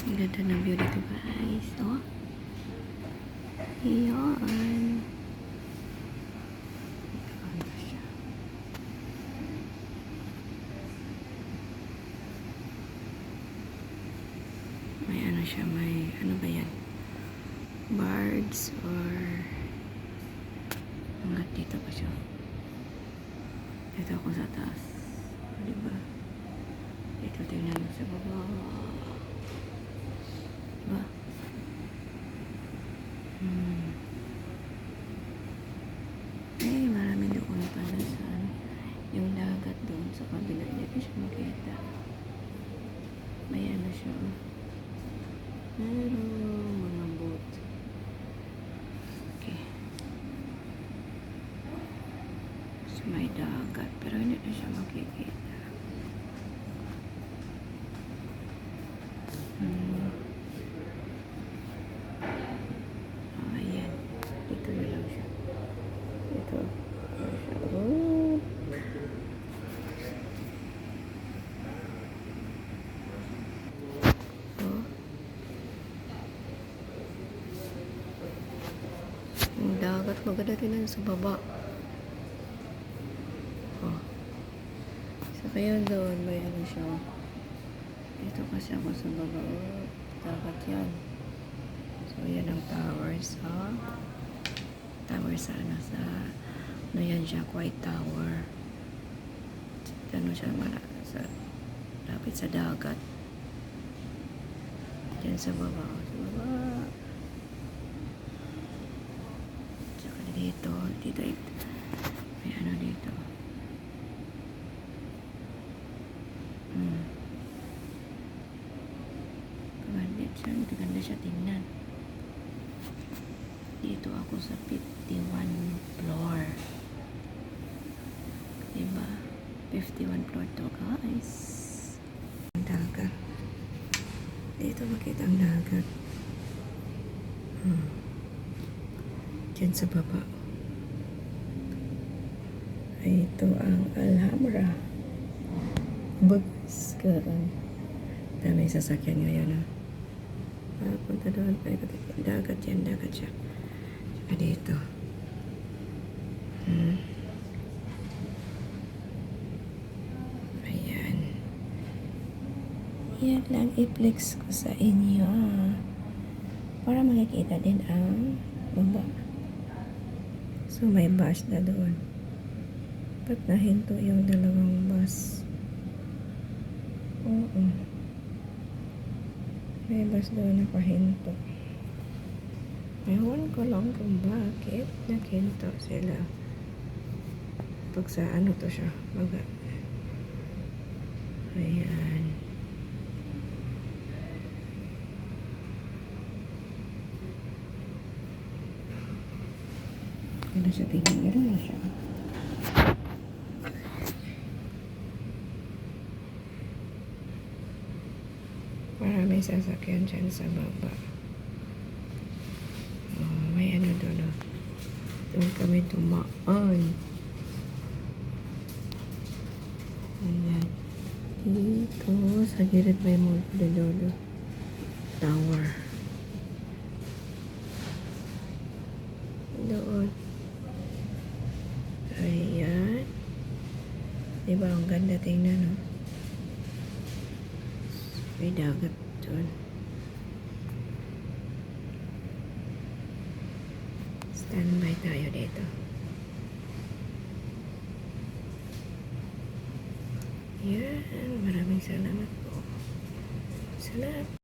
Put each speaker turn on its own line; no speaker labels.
Ang ganda ng view dito guys. Oh. Siya? May ano siya, may ano ba yan? Birds or hanggat dito pa siya. Dito ako sa taas. Diba? Dito tingnan mo sa baba. Diba? Hmm. Eh, marami doon pala sa ano. Yung dagat doon sa kabila. Hindi ko siya makita. May ano siya. Meron mga boat. Okay. So, may dagat. Pero hindi na siya makikita. Hmm. Ah, ayan. Dito na lang siya. Dito. Ayan siya. Oh. Oh. Ang dagat maganda tingnan sa baba. Oh. So kaya doon may ano siya. Dito kasi ako sa baba. Oh, dagat yan. So yan ang towers ha. Tower sa ano sa ano yan siya, White Tower. Ano siya, mala, sa, lapit sa dagat. Diyan sa baba. Sa baba. Dito. Dito. May ano dito. Hmm. Maganda siya. Maganda siya tingnan. Dito ako sa 51 floor. Diba? 51 floor to guys. Ang dagat. Dito makita ang dagat. Hmm. Diyan sa baba. Ay, ito ang Alhambra. Bagus ka. Dami sasakyan ngayon. Ah. Ah, punta doon. Ikot. Dagat yan, dagat siya. Tsaka dito. Hmm. Ayan. Yan lang i-flex ko sa inyo. ah. Para makikita din ang baba. So, may bus na doon. Ba't nahinto yung dalawang bus? Oo. May bus doon na pahinto. Ewan ko lang kung bakit naghinto sila. Pag sa ano to siya, mag Ayan. Ano siya tingin? Meron na siya. Maraming sasakyan dyan sa baba. Oh, may ano doon. Oh. Doon kami tumaan. Ayan. Dito, sa gilid may mall de Lolo. Tower. Doon. Ayan. Diba, ang ganda tingnan, no? May dagat doon. Standby tayo dito. Yan. Maraming salamat po. Salamat.